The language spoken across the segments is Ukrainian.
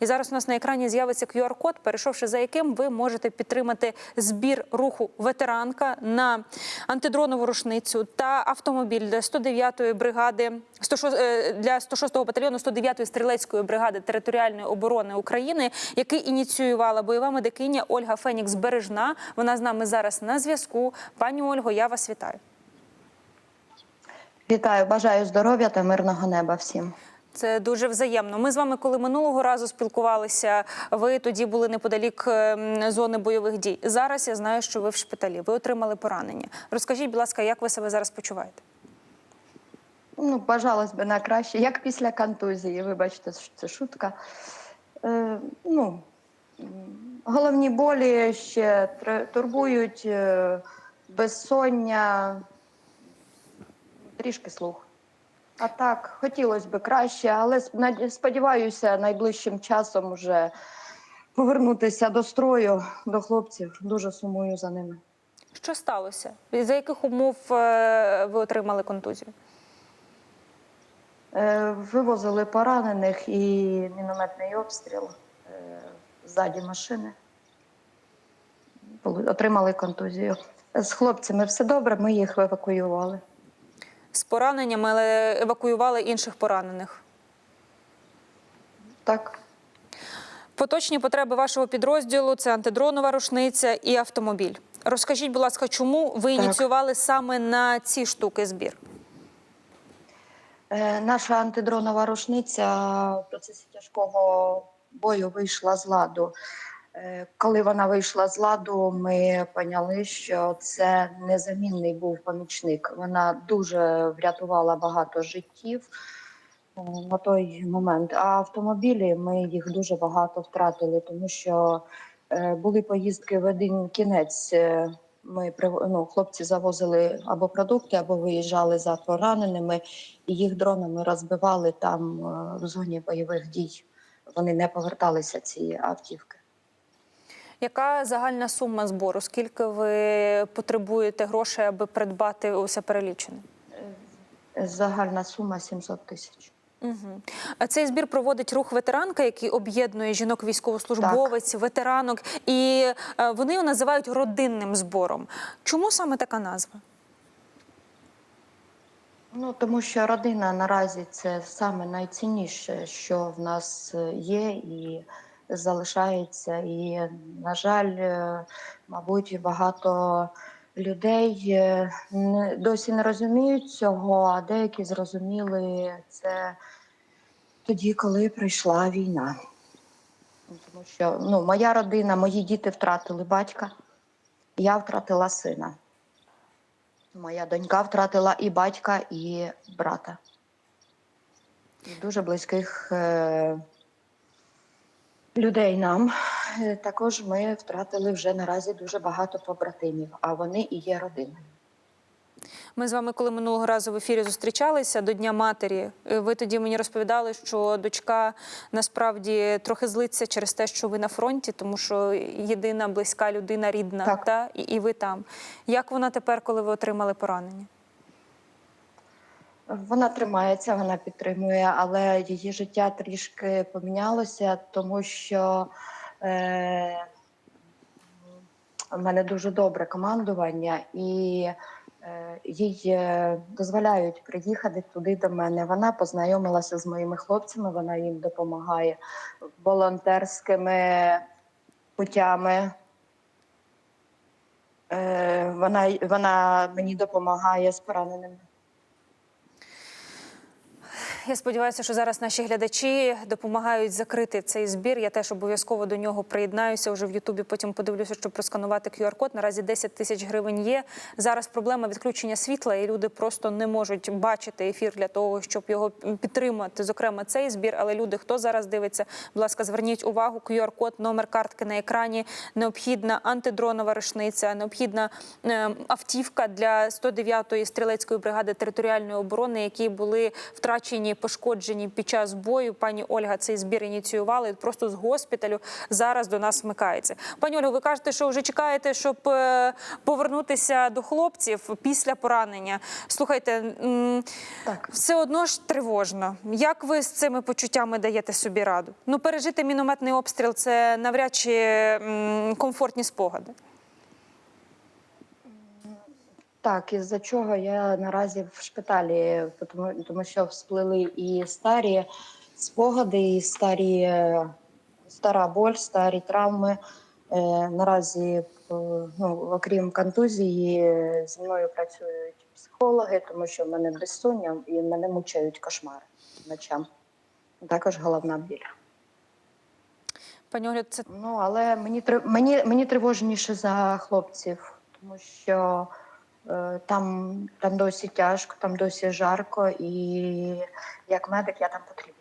І зараз у нас на екрані з'явиться QR-код, перейшовши за яким ви можете підтримати збір руху ветеранка на антидронову рушницю та автомобіль для 109-ї бригади 106, е, для 106-го батальйону 109-ї стрілецької бригади територіальної оборони України, який ініціювала бойова медикиня Ольга Фенікс Бережна. Вона з нами зараз на зв'язку. Пані Ольго, я вас вітаю. Вітаю, бажаю здоров'я та мирного неба всім. Це дуже взаємно. Ми з вами, коли минулого разу спілкувалися, ви тоді були неподалік ем, зони бойових дій. Зараз я знаю, що ви в шпиталі. Ви отримали поранення. Розкажіть, будь ласка, як ви себе зараз почуваєте? Ну, бажалось би на краще, як після контузії. Вибачте, це шутка. Е, ну, головні болі ще турбують, е, безсоння, трішки слух. А так, хотілося б краще, але сподіваюся, найближчим часом вже повернутися до строю, до хлопців. Дуже сумую за ними. Що сталося? За яких умов е, ви отримали контузію? Е, Вивозили поранених і мінометний обстріл е, ззаді машини. Отримали контузію. З хлопцями все добре, ми їх евакуювали. З пораненнями, але евакуювали інших поранених. Так, Поточні потреби вашого підрозділу це антидронова рушниця і автомобіль. Розкажіть, будь ласка, чому ви Так. ініціювали саме на ці штуки збір? Е, наша антидронова рушниця в процесі тяжкого бою вийшла з ладу. Коли вона вийшла з ладу, ми поняли, що це незамінний був помічник. Вона дуже врятувала багато життів е, на той момент. А автомобілі ми їх дуже багато втратили, тому що е, були поїздки в один кінець. е, Ми ну, хлопці завозили або продукти, або виїжджали за пораненими, і їх дронами розбивали там в зоні бойових дій. Вони не поверталися ці автівки. Яка загальна сума збору? Скільки ви потребуєте грошей, аби придбати усе перелічене? Загальна сума 700 тисяч. Угу. А цей збір проводить рух ветеранка, який об'єднує жінок військовослужбовець, ветеранок, і е, вони його називають родинним збором. Чому саме така назва? Ну тому що родина наразі це саме найцінніше, що в нас е, є і залишається. І, на жаль, е, мабуть, багато людей е, досі не розуміють цього, а деякі зрозуміли це тоді, коли прийшла війна. Тому що ну, моя родина, мої діти втратили батька, я втратила сина. Моя донька втратила і батька, і брата. І дуже близьких е- людей нам. Е, Також ми втратили вже наразі дуже багато побратимів, а вони і є родиною. Ми з вами, коли минулого разу в ефірі зустрічалися до Дня матері, е, ви тоді мені розповідали, що дочка насправді трохи злиться через те, що ви на фронті, тому що єдина близька людина рідна, Так. та і, і ви там. Як вона тепер, коли ви отримали поранення? Вона тримається, вона підтримує, але її життя трішки помінялося, тому що е, в мене дуже добре командування, і е, їй е, дозволяють приїхати туди до мене. Вона познайомилася з моїми хлопцями, вона їм допомагає волонтерськими путями. Е, вона, вона мені допомагає з пораненими. Я сподіваюся, що зараз наші глядачі допомагають закрити цей збір. Я теж обов'язково до нього приєднаюся. Уже в Ютубі потім подивлюся, щоб просканувати QR-код. Наразі 10 тисяч гривень є. Зараз проблема відключення світла, і люди просто не можуть бачити ефір для того, щоб його підтримати. Зокрема, цей збір. Але люди, хто зараз дивиться, будь ласка, зверніть увагу. QR-код, номер картки на екрані. Необхідна антидронова рушниця, необхідна е, автівка для 109-ї стрілецької бригади територіальної оборони, які були втрачені поранені, пошкоджені під час бою. Пані Ольга цей збір ініціювала і просто з госпіталю зараз до нас вмикається. Пані Ольго, ви кажете, що вже чекаєте, щоб е, повернутися до хлопців після поранення. Слухайте, Так. все одно ж тривожно. Як ви з цими почуттями даєте собі раду? Ну, пережити мінометний обстріл це навряд чи комфортні спогади. Так, із-за чого я наразі в шпиталі, тому, тому що всплили і старі спогади, і старі, стара боль, старі травми. Е, наразі, е, ну, окрім контузії, зі мною працюють психологи, тому що в мене безсоння і мене мучають кошмари ночам. Також головна біль. Пані Олю, це Ну, але мені мені, мені тривожніше за хлопців, тому що там, там досі тяжко, там досі жарко, і як медик я там потрібна.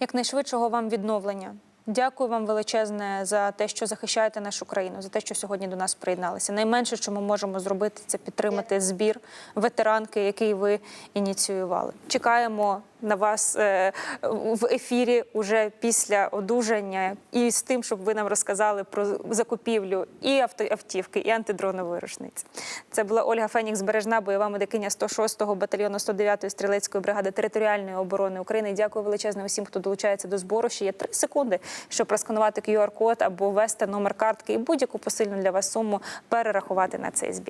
якнайшвидшого вам відновлення. Дякую вам величезне за те, що захищаєте нашу країну, за те, що сьогодні до нас приєдналися. Найменше, що ми можемо зробити, це підтримати збір ветеранки, який ви ініціювали. Чекаємо на вас е, в ефірі уже після одужання, і з тим, щоб ви нам розказали про закупівлю і автівки, і антидронової рушниці. Це була Ольга Фенікс Бережна, бойова медикиня 106-го батальйону 109-ї стрілецької бригади територіальної оборони України. Дякую величезне усім, хто долучається до збору. Ще є 3 секунди, щоб просканувати QR-код або ввести номер картки і будь-яку посильну для вас суму перерахувати на цей збір.